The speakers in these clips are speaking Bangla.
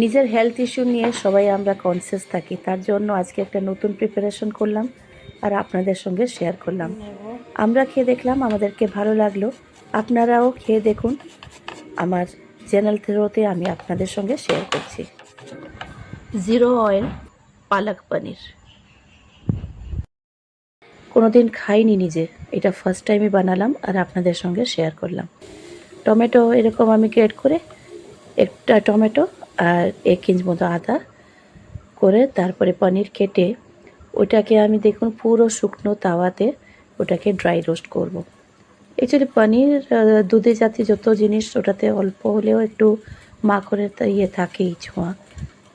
নিজের হেলথ ইস্যু নিয়ে সবাই আমরা কনসিয়াস থাকি। তার জন্য আজকে একটা নতুন প্রিপারেশন করলাম আর আপনাদের সঙ্গে শেয়ার করলাম। আমরা খেয়ে দেখলাম, আমাদেরকে ভালো লাগল। আপনারাও খেয়ে দেখুন। আমার চ্যানেল থ্রোতে আমি আপনাদের সঙ্গে শেয়ার করছি। জিরো অয়েল পালক পনির। কোনোদিন খাইনি নিজে। এটা ফার্স্ট টাইমই বানালাম আর আপনাদের সঙ্গে শেয়ার করলাম। টমেটো এরকম আমি গ্রেড করে, একটা টমেটো আর এক ইঞ্চ মতো আদা করে তারপরে পনির কেটে ওটাকে আমি দেখুন পুরো শুকনো তাওয়াতে ওটাকে ড্রাই রোস্ট করব। অ্যাকচুয়ালি পনির দুধে জাতীয় যত জিনিস ওটাতে অল্প হলেও একটু মাখনের ইয়ে থাকেই ছোঁয়া।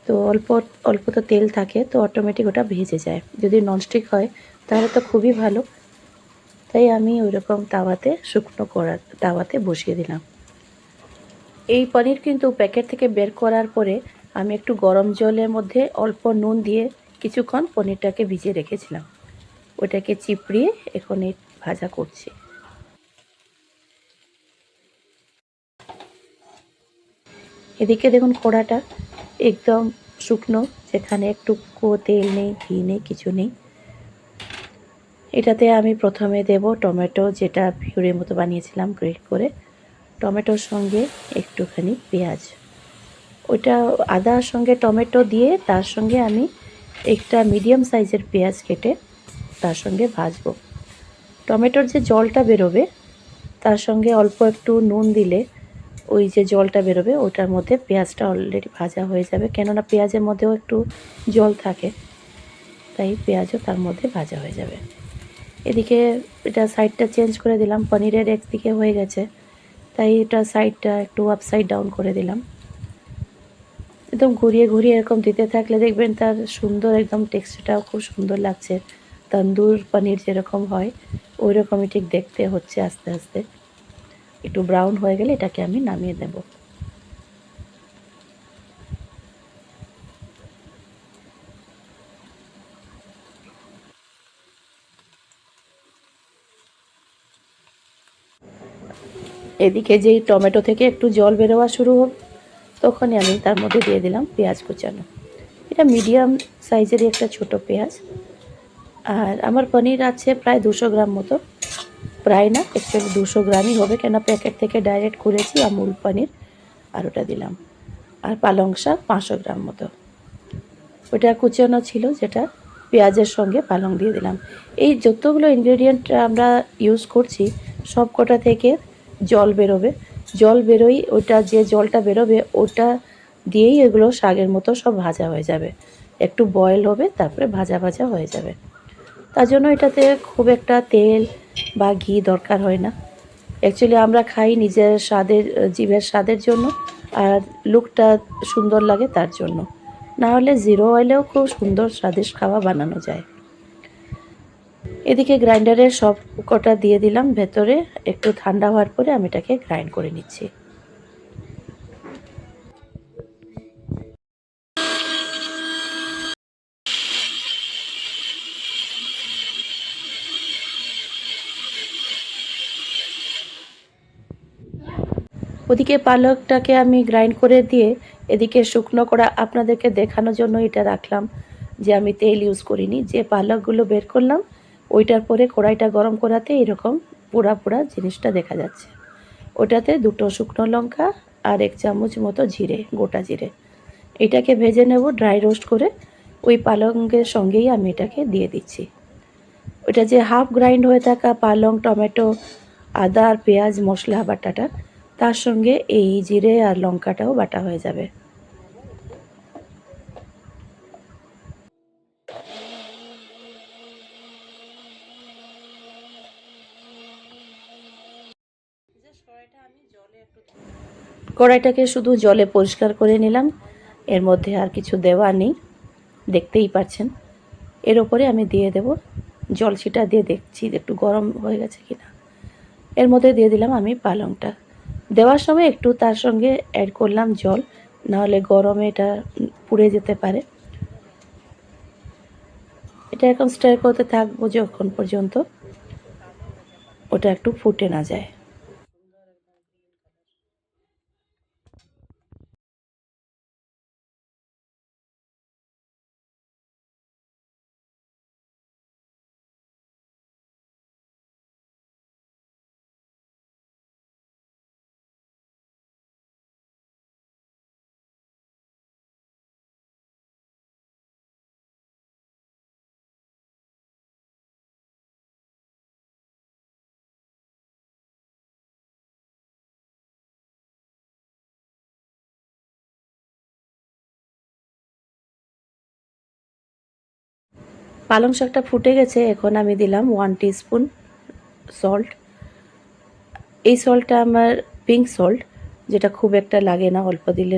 তো অল্প অল্প তো তেল থাকে, তো অটোমেটিক ওটা ভেজে যায়। যদি ননস্টিক হয়, তাহলে তো খুবই ভালো। তাই আমি ওইরকম তাওয়াতে শুকনো করা, তাওয়াতে বসিয়ে দিলাম। এই পনির কিন্তু প্যাকেট থেকে বের করার পরে আমি একটু গরম জলের মধ্যে অল্প নুন দিয়ে কিছুক্ষণ পনিরটাকে ভিজিয়ে রেখেছিলাম। ওটাকে চিপড়িয়ে এখন এই ভাজা করছি। এদিকে দেখুন কড়াটা একদম শুকনো, যেখানে একটু তেল নেই, ঘি নেই, কিছু নেই। এটাতে আমি প্রথমে দেব টমেটো, যেটা পিউরের মতো বানিয়েছিলাম, গ্রেট করে। টমেটোর সঙ্গে একটুখানি পেঁয়াজ। ওইটা আদার সঙ্গে টমেটো দিয়ে তার সঙ্গে আমি একটা মিডিয়াম সাইজের পেঁয়াজ কেটে তার সঙ্গে ভাজবো। টমেটোর যে জলটা বেরোবে, তার সঙ্গে অল্প একটু নুন দিলে ওই যে জলটা বেরোবে, ওটার মধ্যে পেঁয়াজটা অলরেডি ভাজা হয়ে যাবে। কেননা পেঁয়াজের মধ্যেও একটু জল থাকে, তাই পেঁয়াজও তার মধ্যে ভাজা হয়ে যাবে। এদিকে এটা সাইডটা চেঞ্জ করে দিলাম, পনিরের একদিকে হয়ে গেছে। তাই এটা সাইডটা একটু আপসাইড ডাউন করে দিলাম। একদম ঘুরিয়ে ঘুরিয়ে এরকম দিতে থাকলে দেখবেন তার সুন্দর একদম টেক্সচারটাও খুব সুন্দর লাগছে। তন্দুর পনির যেরকম হয় ওই রকমই ঠিক দেখতে হচ্ছে আস্তে আস্তে। একটু ব্রাউন হয়ে গেলে এটাকে আমি নামিয়ে দেব। এদিকে যেই টমেটো থেকে একটু জল বেরোয়া শুরু হোক তখনই আমি তার মধ্যে দিয়ে দিলাম পেঁয়াজ কুচানো। এটা মিডিয়াম সাইজেরই একটা ছোট পেঁয়াজ। আর আমার পনির আছে প্রায় দুশো গ্রাম মতো। প্রায় না অ্যাকচুয়ালি দুশো গ্রামই হবে কেন প্যাকেট থেকে ডাইরেক্ট করেছি আমুল পনির আর ওটা দিলাম। আর পালং শাক পাঁচশো গ্রাম মতো। ওটা কুচানো ছিল যেটা পেঁয়াজের সঙ্গে পালং দিয়ে দিলাম। এই যতগুলো ইনগ্রেডিয়েন্ট আমরা ইউজ করছি সব কটা থেকে জল বেরোবে। জল বেরোই, ওটা যে জলটা বেরোবে, ওটা দিয়েই এগুলো শাকের মতো সব ভাজা হয়ে যাবে। একটু বয়েল হবে, তারপরে ভাজা ভাজা হয়ে যাবে। তার জন্য এটাতে খুব একটা তেল বা ঘি দরকার হয় না। অ্যাকচুয়ালি আমরা খাই নিজের স্বাদের জিভের স্বাদের জন্য, আর লুকটা সুন্দর লাগে তার জন্য। না হলে জিরো অয়েলেও খুব সুন্দর স্বাদিষ্ট খাওয়া বানানো যায়। এদিকে গ্রাইন্ডারের সব কটা দিয়ে দিলাম, ভেতরে একটু ঠান্ডা হওয়ার পরে আমি এটাকে গ্রাইন্ড করে নিচ্ছি। ওদিকে পালকটাকে আমি গ্রাইন্ড করে দিয়ে এদিকে শুকনো করা আপনাদেরকে দেখানোর জন্য এটা রাখলাম, যে আমি তেল ইউজ করিনি, যে পালকগুলো বের করলাম ওইটার পরে কড়াইটা গরম করাতে এরকম পোড়া পোড়া জিনিসটা দেখা যাচ্ছে। ওটাতে দুটো শুকনো লঙ্কা আর এক চামচ মতো জিরে, গোটা জিরে। এটাকে ভেজে নেব ড্রাই রোস্ট করে। ওই পালঙ্গের সঙ্গেই আমি এটাকে দিয়ে দিচ্ছি। ওটা যে হাফ গ্রাইন্ড হয়ে থাকা পালং, টমেটো, আদা আর পেঁয়াজ, মশলা, বাটাটা, তার সঙ্গে এই জিরে আর লঙ্কাটাও বাটা হয়ে যাবে। কড়াইটাকে শুধু জলে পরিষ্কার করে নিলাম। এর মধ্যে আর কিছু দেওয়া নেই। দেখতেই পাচ্ছেন। এর ওপরে আমি দিয়ে দেব জল ছিটা দিয়ে দেখছি একটু গরম হয়ে গেছে কিনা। এর মধ্যে দিয়ে দিলাম আমি পালংটা। দেওয়ার সময় একটু তার সঙ্গে অ্যাড করলাম জল, নাহলে গরমে এটা পুড়ে যেতে পারে। এটা এখন স্টার করতে থাকব যখন পর্যন্ত। ওটা একটু ফুটে না যায়। পালং শাকটা ফুটে গেছে, এখন আমি দিলাম ওয়ান স্পুন সল্ট এই সল্টটা আমার পিঙ্ক সল্ট যেটা খুব একটা লাগে না, অল্প দিলে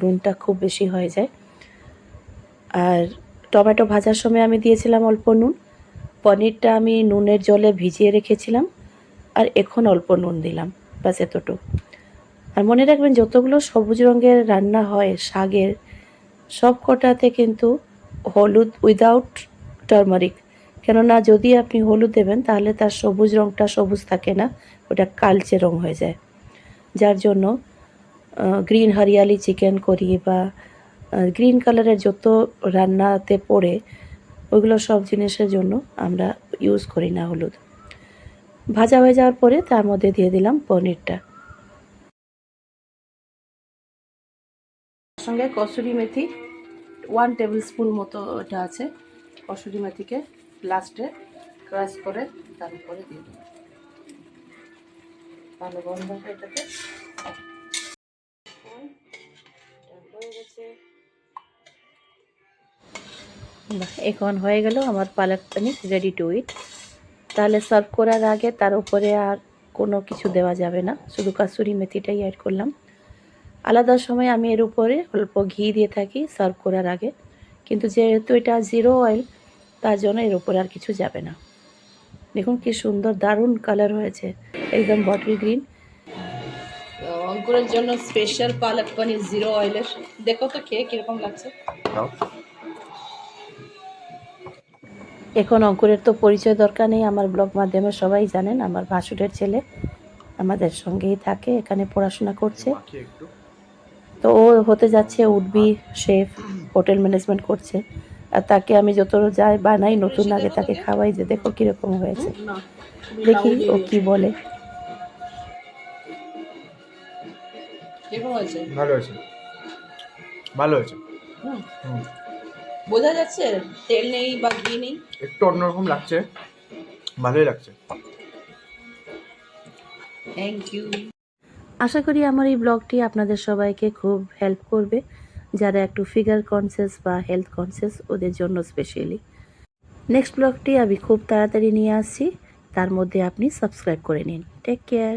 নুনটা খুব বেশি হয়ে যায়। আর টমেটো ভাজার সময় আমি দিয়েছিলাম অল্প নুন। পনিরটা আমি নুনের জলে ভিজিয়ে রেখেছিলাম, আর এখন অল্প নুন দিলাম, ব্যাস এতটুকু। আর মনে রাখবেন, যতগুলো সবুজ রঙের রান্না হয়, শাকের সব কটাতে কিন্তু হলুদ উইদাউট টার্মারিক কেননা যদি আপনি হলুদ দেবেন, তাহলে তার সবুজ রঙটা সবুজ থাকে না, ওটা কালচে রং হয়ে যায়। যার জন্য গ্রিন হরিয়ালি চিকেন করি বা গ্রিন কালারের যত রান্নাতে পড়ে ওইগুলো সব জিনিসের জন্য আমরা ইউজ করি না হলুদ। ভাজা হয়ে যাওয়ার পরে তার মধ্যে দিয়ে দিলাম পনিরটা। সঙ্গে kasuri methi one tablespoon মতো ওটা আছে। কসুরি মেথিকে লাস্টে ক্রাশ করে তার উপরে দিয়ে দেবো। ভালো গন্ধ এটাতে। এখন হয়ে গেল আমার পালক পনির রেডি টু ইট তাহলে সার্ভ করার আগে তার উপরে আর কোনো কিছু দেওয়া যাবে না। শুধু কাসুরি মেথিটাই অ্যাড করলাম। আলাদা সময় আমি এর উপরে অল্প ঘি দিয়ে থাকি সার্ভ করার আগে। কিন্তু যেহেতু এটা জিরো অয়েল তার জন্য এর উপরে আর কিছু যাবে না। দেখুন কি সুন্দর দারুণ কালার হয়েছে। একদম বটল গ্রিন অঙ্কুরের জন্য স্পেশাল পালক পনির জিরো অয়েলের দেখো তো খেয়ে কীরকম লাগছে। এখন অঙ্কুরের তো পরিচয় দরকার নেই। আমার ব্লগ মাধ্যমে সবাই জানেন আমার ভাসুরের ছেলে আমাদের সঙ্গেই থাকে এখানে পড়াশোনা করছে। তো ও হতে যাচ্ছে উডবি শেফ হোটেল ম্যানেজমেন্ট করছে। আর তাকে আমি যত যাই বানাই নতুন আগে তাকে খাওয়াই যে দেখো কীরকম হয়েছে। দেখি ও কি বলে। ভালো হয়েছে। ভালো হয়েছে। বোঝা যাচ্ছে? তেল নেই বা ঘি নেই? একটু অন্যরকম লাগছে। ভালোই লাগছে। থ্যাংক ইউ আশা করি আমার এই ব্লগটি আপনাদের সবাইকে খুব হেল্প করবে। যারা একটু ফিগার কনসিয়াস বা হেলথ কনসিয়াস ওদের জন্য স্পেশালি নেক্সট ব্লগটি আমি খুব তাড়াতাড়ি নিয়ে আসছি। তার মধ্যে আপনি সাবস্ক্রাইব করে নিন। Take care